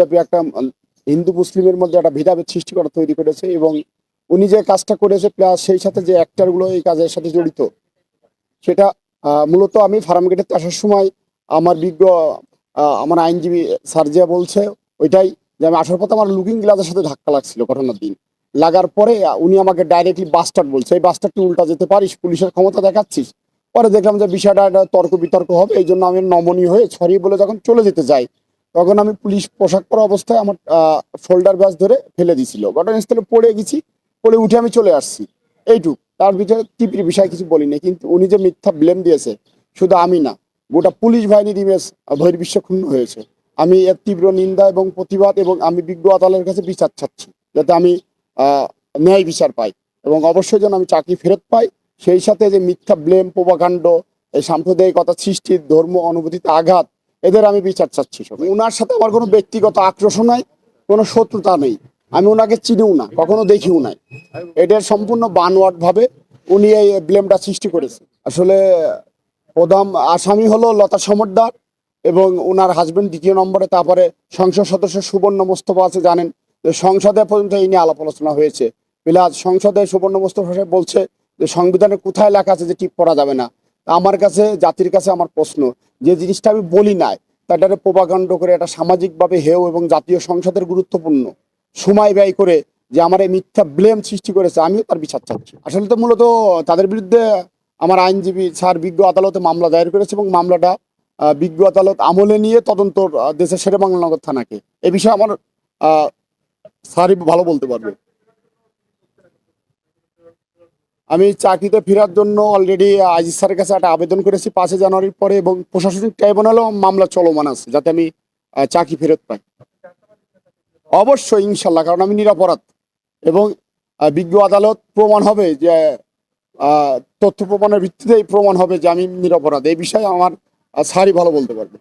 দেশব্যাপী একটা হিন্দু মুসলিমের মধ্যে একটা ভেদাভেদ সৃষ্টি করা তৈরি করেছে এবং উনি যে কাজটা করেছে প্লাস সেই সাথে যে অ্যাক্টারগুলো এই কাজের সাথে জড়িত, সেটা মূলত আমি ফার্ম গেটেতে আসার সময় আমার বিজ্ঞ আমার আইনজীবী সার্জিয়া বলছে, ওইটাই যে আমি আসার পথে আমার লুকিং গ্লাসের সাথে ধাক্কা লাগছিল ঘটনার দিন। লাগার পরে উনি আমাকে ডাইরেক্টলি বাস্টার্ড বলছে, এই বাস্টারটি উল্টা যেতে পারিস, পুলিশের ক্ষমতা দেখাচ্ছিস? পরে দেখলাম যে বিষয়টা তর্ক বিতর্ক হবে এই জন্য আমি নমনীয় হয়ে ছড়িয়ে বলে যখন চলে যেতে যাই তখন আমি পুলিশ পোশাক পরা অবস্থায় আমার শোল্ডার ব্যাস ধরে ফেলে দিছিল ঘটনাস্থলে পড়ে গেছি, পড়ে উঠে আমি চলে আসছি। এইটুক। তার ভিতরে তীব্র বিষয় কিছু বলিনি, কিন্তু উনি যে মিথ্যা ব্লেম দিয়েছে, শুধু আমি না, গোটা পুলিশ বাহিনীর ইমেজ বহির্বিশ্ব ক্ষুণ্ণ হয়েছে। আমি এর তীব্র নিন্দা এবং প্রতিবাদ এবং আমি বিজ্ঞ আদালতের কাছে বিচার চাচ্ছি, যাতে আমি ন্যায় বিচার পাই এবং অবশ্যই যেন আমি চাকরি ফেরত পাই। সেই সাথে যে মিথ্যা ব্লেম প্রভাকাণ্ড এই সাম্প্রদায়িকতা সৃষ্টির ধর্ম, অনুভূতিতে আঘাত এদের আমি বিচার চাচ্ছি সব ওনার সাথে আমার কোনো ব্যক্তিগত আক্রোশ নাই, কোনো শত্রুতা নেই। আমি ওনাকে চিনিও না, কখনো দেখিও নাই। এটার সম্পূর্ণ বানোয়াট ভাবে উনি এই ব্লেমটা সৃষ্টি করেছে। আসলে প্রধান আসামি হলো লতা সমদ্দার এবং ওনার হাজবেন্ড দ্বিতীয় নম্বরে, তারপরে সংসদ সদস্য সুবর্ণ মোস্তফা আছে, জানেন। যে সংসদে পর্যন্ত এই নিয়ে আলাপ আলোচনা হয়েছে। প্লাস সংসদে সুবর্ণ মোস্তফা বলছে যে সংবিধানে কোথায় লেখা আছে যে টিপ করা যাবে না। আমার কাছে, জাতির কাছে আমার প্রশ্ন, যে জিনিসটা আমি বলি নাই, তাটারে প্রভাকাণ্ড করে এটা সামাজিকভাবে হেও এবং জাতীয় সংসদের গুরুত্বপূর্ণ। সময় ব্যয় করে যে আমার এই মিথ্যা ব্লেম সৃষ্টি করেছে, আমিও তার বিচার চাচ্ছি। আসলে তো মূলত তাদের বিরুদ্ধে আমার আইনজীবী স্যার বিজ্ঞ আদালতে মামলা দায়ের করেছে এবং মামলাটা বিজ্ঞ আদালত আমলে নিয়ে তদন্ত দেশের শেরে বাংলানগর থানাকে। এ বিষয়ে আমার স্যারই ভালো বলতে পারবে। আমি চাকরিতে ফেরার জন্য অলরেডি আজিজ স্যারের কাছে একটা আবেদন করেছি পাঁচই জানুয়ারির পরে এবং প্রশাসনিক ট্রাইব্যুনালেও মামলা চলমান আছে যাতে আমি চাকরি ফেরত পাই। অবশ্যই, ইনশাল্লাহ, কারণ আমি নিরাপরাধ এবং বিজ্ঞ আদালত প্রমাণ হবে যে তথ্য প্রমাণের ভিত্তিতেই প্রমাণ হবে যে আমি নিরাপরাধ। এই বিষয়ে আমার স্যারই ভালো বলতে পারবে।